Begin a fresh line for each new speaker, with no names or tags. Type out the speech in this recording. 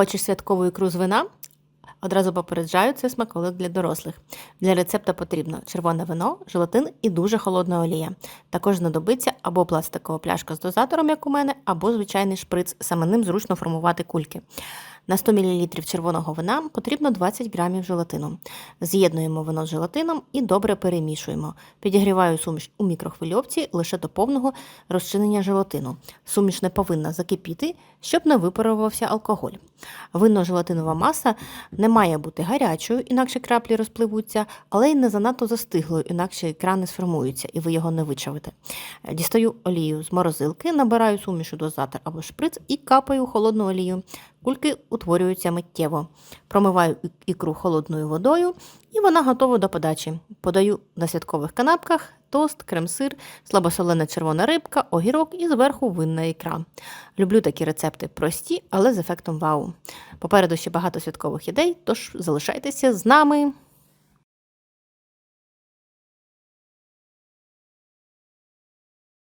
Хочеш святкову ікру з вина? Одразу попереджаю, це смаколик для дорослих. Для рецепта потрібно червоне вино, желатин і дуже холодна олія. Також знадобиться або пластикова пляшка з дозатором, як у мене, або звичайний шприц. Саме ним зручно формувати кульки. На 100 мл червоного вина потрібно 20 г желатину. З'єднуємо вино з желатином і добре перемішуємо. Підігріваю суміш у мікрохвильовці лише до повного розчинення желатину. Суміш не повинна закипіти, щоб не випарувався алкоголь. Винно-желатинова маса не має бути гарячою, інакше краплі розпливуться, але й не занадто застиглою, інакше ікра не сформується і ви його не вичавите. Дістаю олію з морозилки, набираю суміш у дозатор або шприц і капаю холодну олію. Кульки утворюються миттєво. Промиваю ікру холодною водою, і вона готова до подачі. Подаю на святкових канапках, тост, крем-сир, слабосолена червона рибка, огірок і зверху винна ікра. Люблю такі рецепти прості, але з ефектом вау. Попереду ще багато святкових ідей, тож залишайтеся з нами.